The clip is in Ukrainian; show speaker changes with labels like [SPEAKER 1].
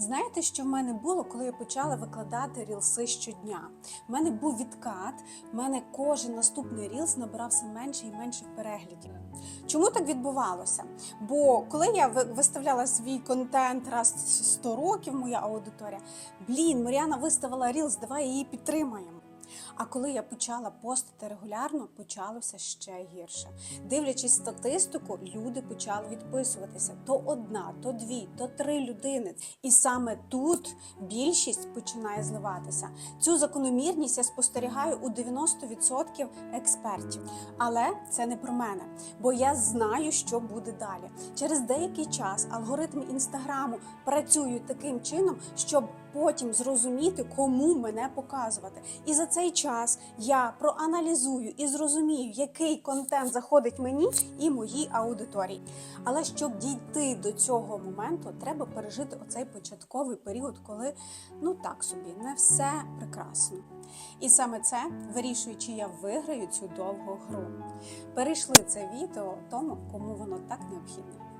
[SPEAKER 1] Знаєте, що в мене було, коли я почала викладати рілси щодня? У мене був відкат, в мене кожен наступний рілс набирався менше і менше переглядів. Чому так відбувалося? Бо коли я виставляла свій контент раз в 100 років, моя аудиторія, блін, Мар'яна виставила рілс, давай її підтримаємо. А коли я почала постити регулярно, почалося ще гірше. Дивлячись статистику, люди почали відписуватися то одна, то дві, то три людини. І саме тут більшість починає зливатися. Цю закономірність я спостерігаю у 90% експертів. Але це не про мене, бо я знаю, що буде далі. Через деякий час алгоритми інстаграму працюють таким чином, щоб потім зрозуміти, кому мене показувати. І за цей час я проаналізую і зрозумію, який контент заходить мені і моїй аудиторії. Але щоб дійти до цього моменту, треба пережити оцей початковий період, коли ну так собі не все прекрасно. І саме це вирішує, чи я виграю цю довгу гру. Перейшли це відео тому, кому воно так необхідне.